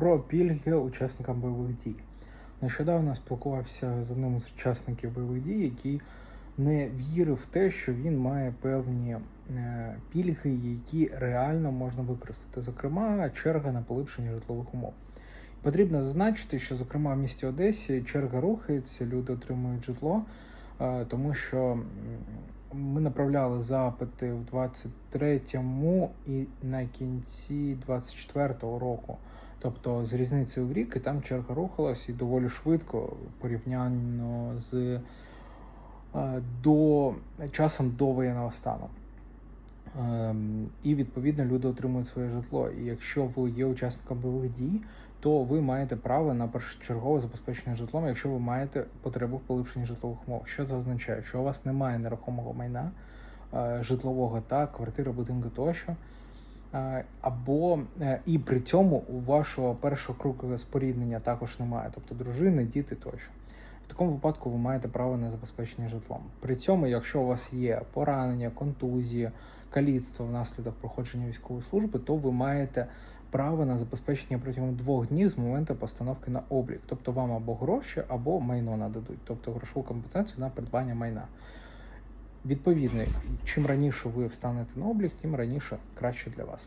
Про пільги учасникам бойових дій. Нещодавно спілкувався з одним з учасників бойових дій, який не вірив в те, що він має певні е, пільги, які реально можна використати. Зокрема, черга на поліпшення житлових умов. Потрібно зазначити, що, зокрема, в місті Одесі черга рухається, люди отримують житло, е, тому що ми направляли запити в 23-му і на кінці 24-го року. Тобто з різницею в рік, і там черга рухалась і доволі швидко порівняно з е, до часом до воєнного стану. Ем, І відповідно люди отримують своє житло. І якщо ви є учасником бойових дій, то ви маєте право на першочергове забезпечення житлом, якщо ви маєте потребу в поліпшенні житлових умов. Що це означає? Що у вас немає нерухомого майна, е, житлового та квартири, будинку тощо. Е, Або е, і при цьому у вашого першого кругу споріднення також немає, тобто дружини, діти тощо. В такому випадку ви маєте право на забезпечення житлом. При цьому, якщо у вас є поранення, контузії, каліцтво внаслідок проходження військової служби, то ви маєте право на забезпечення протягом двох днів з моменту постановки на облік. Тобто вам або гроші, або майно нададуть, тобто грошову компенсацію на придбання майна. Відповідно, чим раніше ви встанете на облік, тим раніше краще для вас.